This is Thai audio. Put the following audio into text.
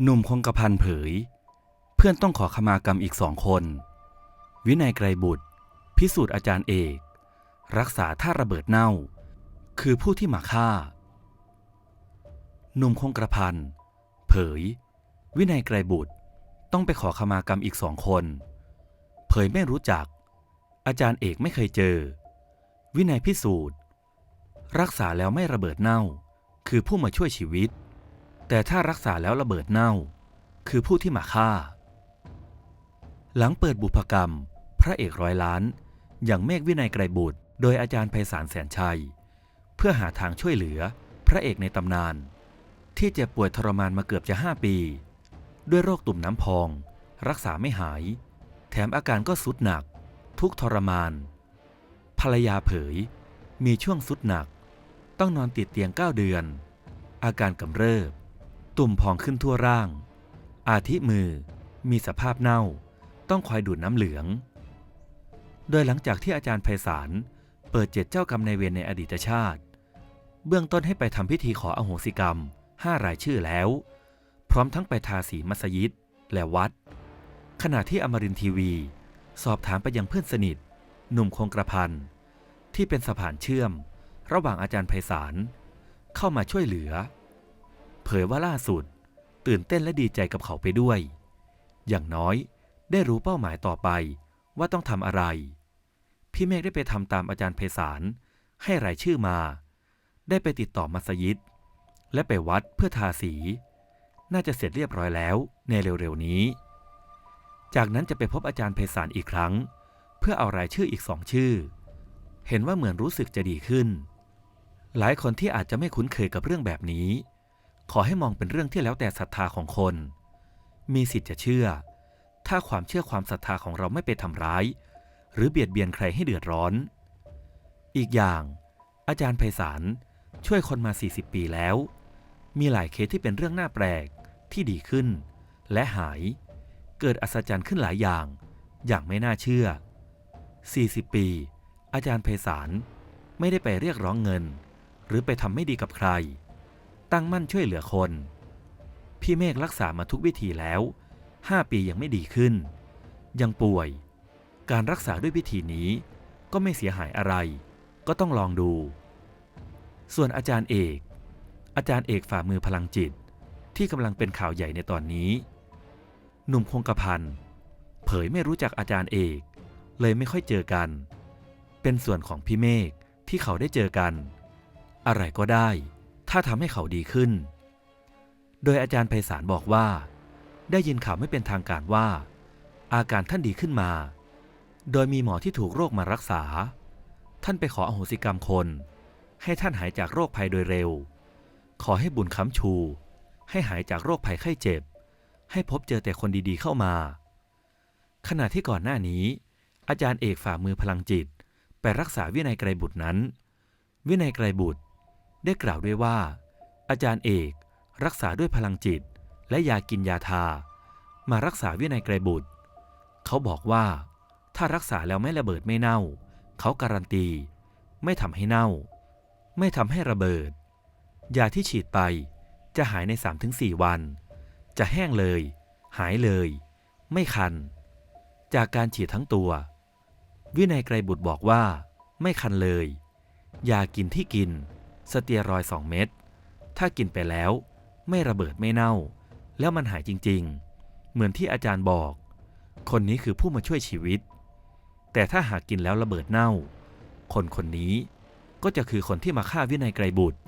หนุ่มคงกระพันเผย เพื่อนต้องขอขมากรรมอีกสองคน วินัยไกรบุตร พิสูจน์อาจารย์เอก รักษาท่าระเบิดเน่า คือผู้ที่มาฆ่า หนุ่มคงกระพัน เผย วินัยไกรบุตรต้องไปขอขมากรรมอีกสองคน เผยไม่รู้จัก อาจารย์เอกไม่เคยเจอ วินัยพิสูจน์ รักษาแล้วไม่ระเบิดเน่า คือผู้มาช่วยชีวิต แต่ถ้ารักษาแล้วระเบิดเน่า คือผู้ที่มาฆ่า หลังเปิดบุพกรรม พระเอกร้อยล้าน อย่างเมฆวินัยไกรบุตร โดยอาจารย์ไพศาลแสนชัย เพื่อหาทางช่วยเหลือพระเอกในตำนาน ที่เจ็บป่วยทรมานมาเกือบจะห้าปี ด้วยโรคตุ่มน้ำพอง รักษาไม่หาย แถมอาการก็สุดหนัก ทุกทรมาน ภรรยาเผย มีช่วงสุดหนัก ต้องนอนติดเตียง9เดือน อาการกำเริบ ตุ่มพองขึ้นทั่วร่าง อาทิมือมีสภาพเน่า ต้องคอยดูดน้ำเหลือง โดยหลังจากที่อาจารย์ไพศาลเปิดเจ็ดเจ้ากรรมในเวรในอดีตชาติ เบื้องต้นให้ไปทำพิธีขออโหสิกรรมห้ารายชื่อแล้ว พร้อมทั้งไปทาสีมัสยิดและวัด ขณะที่อมรินทีวี สอบถามไปยังเพื่อนสนิท หนุ่มคงกระพันที่เป็นสะพานเชื่อม ระหว่างอาจารย์ไพศาลเข้ามาช่วยเหลือ เผยว่าล่าสุด ตื่นเต้นและดีใจกับเขาไปด้วย อย่างน้อยได้รู้เป้าหมายต่อไปว่าต้องทำอะไร พี่เมฆได้ไปทำตามอาจารย์ไพศาลให้รายชื่อมา ได้ไปติดต่อมัสยิด และไปวัดเพื่อทาสี น่าจะเสร็จเรียบร้อยแล้วในเร็วๆนี้ จากนั้นจะไปพบอาจารย์ไพศาลอีกครั้ง เพื่อเอารายชื่ออีกสองชื่อ เห็นว่าเหมือนรู้สึกจะดีขึ้น หลายคนที่อาจจะไม่คุ้นเคยกับเรื่องแบบนี้ ขอให้มองเป็นเรื่องที่แล้วแต่ศรัทธาของคน มีสิทธิ์จะเชื่อ ถ้าความเชื่อความศรัทธาของเราไม่ไปทำร้าย หรือเบียดเบียนใครให้เดือดร้อน อีกอย่าง อาจารย์ไพศาลช่วยคนมา 40 ปีแล้ว มีหลายเคสที่เป็นเรื่องน่าแปลกที่ดีขึ้น และหายเกิดอัศจรรย์ขึ้นหลายอย่าง อย่างไม่น่าเชื่อ 40 ปี อาจารย์ไพศาลไม่ได้ไปเรียกร้องเงิน หรือไปทำไม่ดีกับใคร ตั้งมั่นช่วยเหลือคน พี่เมฆรักษามาทุกวิธีแล้ว 5 ปียังไม่ดีขึ้น ยังป่วย การรักษาด้วยวิธีนี้ ก็ไม่เสียหายอะไร ก็ต้องลองดู ส่วนอาจารย์เอก อาจารย์เอกฝ่ามือพลังจิต ที่กำลังเป็นข่าวใหญ่ในตอนนี้ หนุ่มคงกระพันเผยไม่รู้จักอาจารย์เอก เลยไม่ค่อยเจอกัน เป็นส่วนของพี่เมฆที่เขาได้เจอกัน อะไรก็ได้ ถ้าทำให้เขาดีขึ้น โดยอาจารย์ไพศาลบอกว่า ได้ยินข่าวไม่เป็นทางการว่า อาการท่านดีขึ้นมา โดยมีหมอที่ถูกโรคมารักษา ท่านไปขออโหสิกรรมคน ให้ท่านหายจากโรคภัยโดยเร็ว ขอให้บุญค้ำชู ให้หายจากโรคภัยไข้เจ็บ ให้พบเจอแต่คนดีๆเข้ามา ขณะที่ก่อนหน้านี้ อาจารย์เอกฝ่ามือพลังจิต ไปรักษาวินัยไกรบุตรนั้น วินัยไกรบุตร ได้กล่าวด้วยว่า อาจารย์เอกรักษาด้วยพลังจิต และยากินยาทา มารักษาวินัยไกรบุตร เขาบอกว่า ถ้ารักษาแล้วไม่ระเบิดไม่เน่า เขาการันตี ไม่ทำให้เน่า ไม่ทำให้ระเบิด ยาที่ฉีดไปจะหายใน 3-4 วัน จะแห้งเลย หายเลย ไม่คัน จากการฉีดทั้งตัว วินัยไกรบุตรบอกว่า ไม่คันเลย ยากินที่กิน สเตียรอย2เม็ดถ้ากินไปแล้วไม่ระเบิดไม่เน่า แล้วมันหายจริงๆ เหมือนที่อาจารย์บอก คนนี้คือผู้มาช่วยชีวิต แต่ถ้าหากกินแล้วระเบิดเน่า คนคนนี้ก็จะคือคนที่มาฆ่าวินัยไกรบุตร